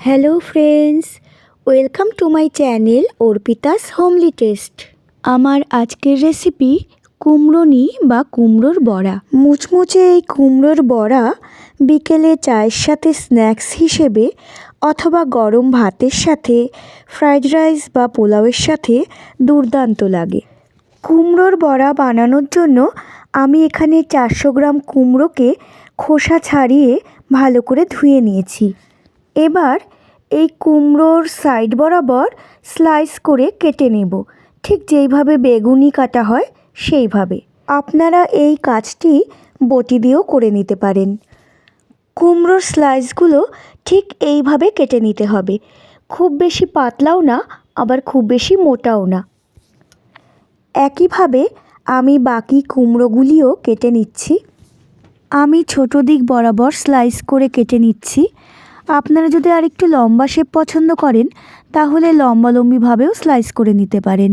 Hello friends welcome to my channel Arpita's homely taste আমার আজকের recipe কুমড়োনি বা কুমড়োর বড়া। মুচমুচে এই কুমড়োর বড়া বিকেলে চায়ের সাথে স্ন্যাক্স হিসেবে অথবা গরম ভাতের সাথে ফ্রাইড রাইস বা পোলাওয়ের সাথে দুর্দান্ত লাগে। কুমড়োর বড়া বানানোর জন্য আমি এখানে চারশো গ্রাম কুমড়োকে খোসা ছাড়িয়ে ভালো করে ধুয়ে নিয়েছি। এবার এই কুমড়োর সাইড বরাবর স্লাইস করে কেটে নেব। ঠিক যেইভাবে বেগুনি কাটা হয়, সেইভাবে। আপনারা এই কাজটি বটি দিয়েও করে নিতে পারেন। কুমড়োর স্লাইসগুলো ঠিক এইভাবে কেটে নিতে হবে। খুব বেশি পাতলাও না, আবার খুব বেশি মোটাও না। একইভাবে আমি বাকি কুমড়োগুলিও কেটে নিচ্ছি। আমি ছোটো দিক বরাবর স্লাইস করে কেটে নিচ্ছি। আপনারা যদি আর একটু লম্বা শেপ পছন্দ করেন, তাহলে লম্বালম্বিভাবেও স্লাইস করে নিতে পারেন।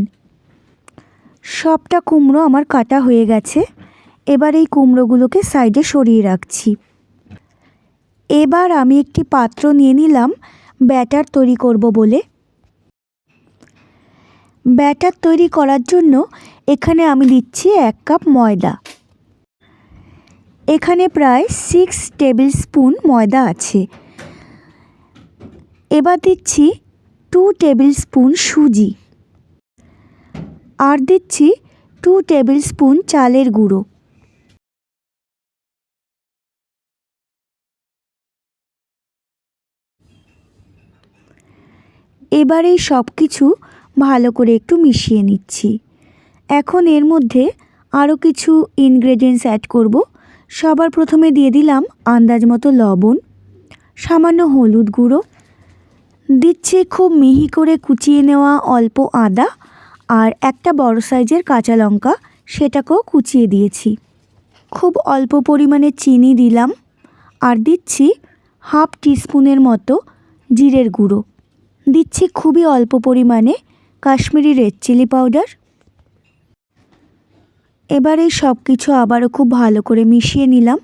সবটা কুমড়ো আমার কাটা হয়ে গেছে। এবার এই কুমড়োগুলোকে সাইডে সরিয়ে রাখছি। এবার আমি একটি পাত্র নিয়ে নিলাম, ব্যাটার তৈরি করব বলে। ব্যাটার তৈরি করার জন্য এখানে আমি দিচ্ছি এক কাপ ময়দা। এখানে প্রায় সিক্স টেবিল স্পুন ময়দা আছে। এবার দিচ্ছি টু টেবিল স্পুন সুজি। আর দিচ্ছি টু টেবিল স্পুন চালের গুঁড়ো। এবার এই সব কিছু ভালো করে একটু মিশিয়ে নিচ্ছি। এখন এর মধ্যে আরও কিছু ইনগ্রেডিয়েন্টস অ্যাড করব। সবার প্রথমে দিয়ে দিলাম আন্দাজ মতো লবণ, সামান্য হলুদ গুঁড়ো দিচ্ছি খুব মিহি করে কুচিয়ে নেওয়া অল্প আদা আর একটা বড় সাইজের কাঁচা লঙ্কা, সেটাকেও কুচিয়ে দিয়েছি। খুব অল্প পরিমাণে চিনি দিলাম আর দিচ্ছি হাফ টিস্পুনের মতো জিরের গুঁড়ো। দিচ্ছি খুবই অল্প পরিমাণে কাশ্মীরি রেড চিলি পাউডার। এবার এই সব কিছু আবারও খুব ভালো করে মিশিয়ে নিলাম।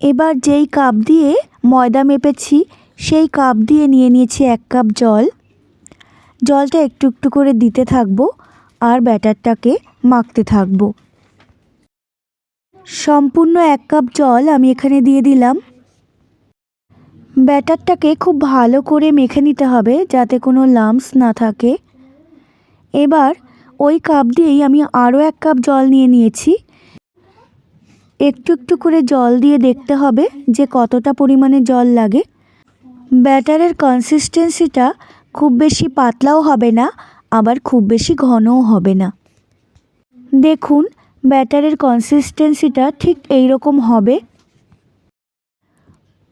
এবার যেই কাপ দিয়ে ময়দা মেপেছি সেই কাপ দিয়ে নিয়ে নিয়েছি এক কাপ জল। জলটা একটু একটু করে দিতে থাকব আর ব্যাটারটাকে মাখতে থাকব। সম্পূর্ণ এক কাপ জল আমি এখানে দিয়ে দিলাম। ব্যাটারটাকে খুব ভালো করে মেখে নিতে হবে যাতে কোনো লাম্পস না থাকে। এবার ওই কাপ দিয়েই আমি আরও এক কাপ জল নিয়ে নিয়েছি। একটু একটু করে জল দিয়ে দেখতে হবে যে কতটা পরিমাণে জল লাগে। ব্যাটারের কনসিস্টেন্সিটা খুব বেশি পাতলাও হবে না, আবার খুব বেশি ঘনও হবে না। দেখুন, ব্যাটারের কনসিস্টেন্সিটা ঠিক এই রকম হবে।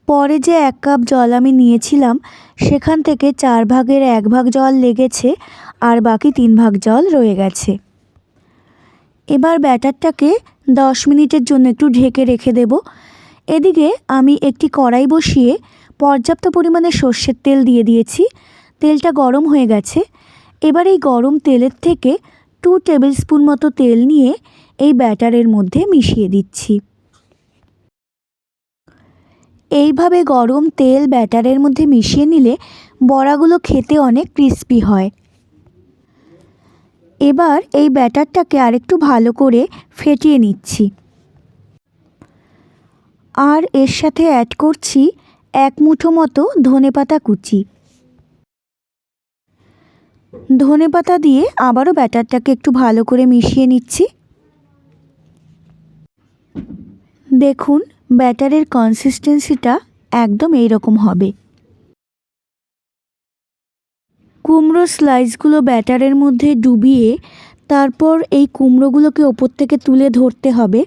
পরে যে এক কাপ জল আমি নিয়েছিলাম, সেখান থেকে চার ভাগের এক ভাগ জল লেগেছে, আর বাকি তিন ভাগ জল রয়ে গেছে। এবার ব্যাটারটাকে দশ মিনিটের জন্য একটু ঢেকে রেখে দেব। এদিকে আমি একটি কড়াই বসিয়ে পর্যাপ্ত পরিমাণে সর্ষের তেল দিয়ে দিয়েছি। তেলটা গরম হয়ে গেছে। এবার এই গরম তেলের থেকে টু টেবিল স্পুন মতো তেল নিয়ে এই ব্যাটারের মধ্যে মিশিয়ে দিচ্ছি। এইভাবে গরম তেল ব্যাটারের মধ্যে মিশিয়ে নিলে বড়াগুলো খেতে অনেক ক্রিস্পি হয়। এবার এই ব্যাটারটাকে আরেকটু ভালো করে ফেটিয়ে নিচ্ছি। আর এর সাথে অ্যাড করছি এক মুঠো মতো ধনেপাতা কুচি। ধনেপাতা দিয়ে আবারও ব্যাটারটাকে একটু ভালো করে মিশিয়ে নিচ্ছি। দেখুন, ব্যাটারের কনসিস্টেন্সিটা একদম এই রকম হবে। কুমড়ো স্লাইসগুলো ব্যাটারের মধ্যে ডুবিয়ে তারপর এই কুমড়োগুলোকে ওপর থেকে তুলে ধরতে হবে।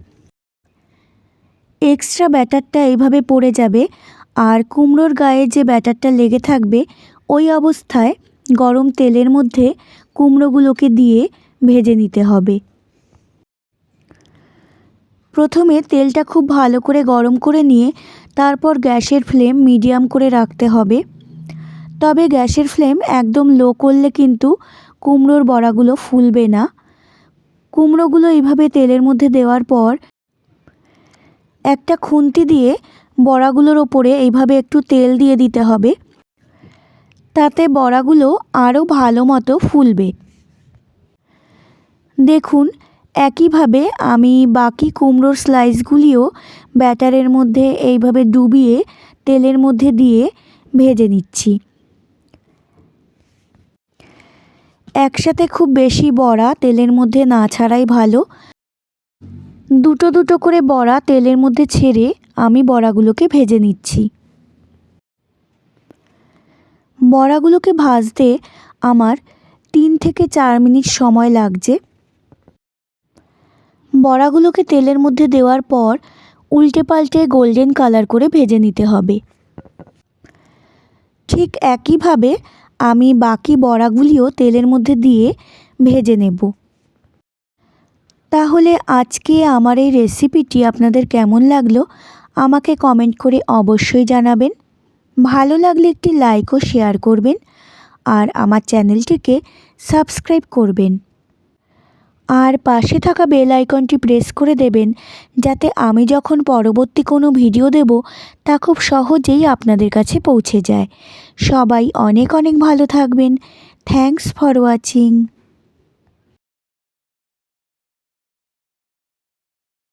এক্সট্রা ব্যাটারটা এইভাবে পড়ে যাবে আর কুমড়োর গায়ে যে ব্যাটারটা লেগে থাকবে, ওই অবস্থায় গরম তেলের মধ্যে কুমড়োগুলোকে দিয়ে ভেজে নিতে হবে। প্রথমে তেলটা খুব ভালো করে গরম করে নিয়ে তারপর গ্যাসের ফ্লেম মিডিয়াম করে রাখতে হবে। তবে গ্যাসের ফ্লেম একদম লো করলে কিন্তু কুমড়োর বড়াগুলো ফুলবে না। কুমড়োগুলো এইভাবে তেলের মধ্যে দেওয়ার পর একটা খুন্তি দিয়ে বড়াগুলোর ওপরে এইভাবে একটু তেল দিয়ে দিতে হবে। তাতে বড়াগুলো আরও ভালো মতো ফুলবে। দেখুন, একইভাবে আমি বাকি কুমড়োর স্লাইসগুলিও ব্যাটারের মধ্যে এইভাবে ডুবিয়ে তেলের মধ্যে দিয়ে ভেজে নিচ্ছি। একসাথে খুব বেশি বড়া তেলের মধ্যে না ছাড়াই ভালো। দুটো দুটো করে বড়া তেলের মধ্যে ছেড়ে আমি বড়াগুলোকে ভেজে নিচ্ছি। বড়াগুলোকে ভাজতে আমার তিন থেকে চার মিনিট সময় লাগছে। বড়াগুলোকে তেলের মধ্যে দেওয়ার পর উল্টে পাল্টে গোল্ডেন কালার করে ভেজে নিতে হবে। ঠিক একইভাবে আমি বাকি বড়াগুলিও তেলের মধ্যে দিয়ে ভেজে নেব। তাহলে আজকে আমার এই রেসিপিটি আপনাদের কেমন লাগল আমাকে কমেন্ট করে অবশ্যই জানাবেন। ভালো লাগলে একটি লাইক ও শেয়ার করবেন আর আমার চ্যানেলটিকে সাবস্ক্রাইব করবেন। আর পাশে থাকা বেল আইকনটি প্রেস করে দেবেন যাতে আমি যখন পরবর্তী কোনো ভিডিও দেব, তা খুব সহজেই আপনাদের কাছে পৌঁছে যায়। সবাই অনেক অনেক ভালো থাকবেন। Thanks for watching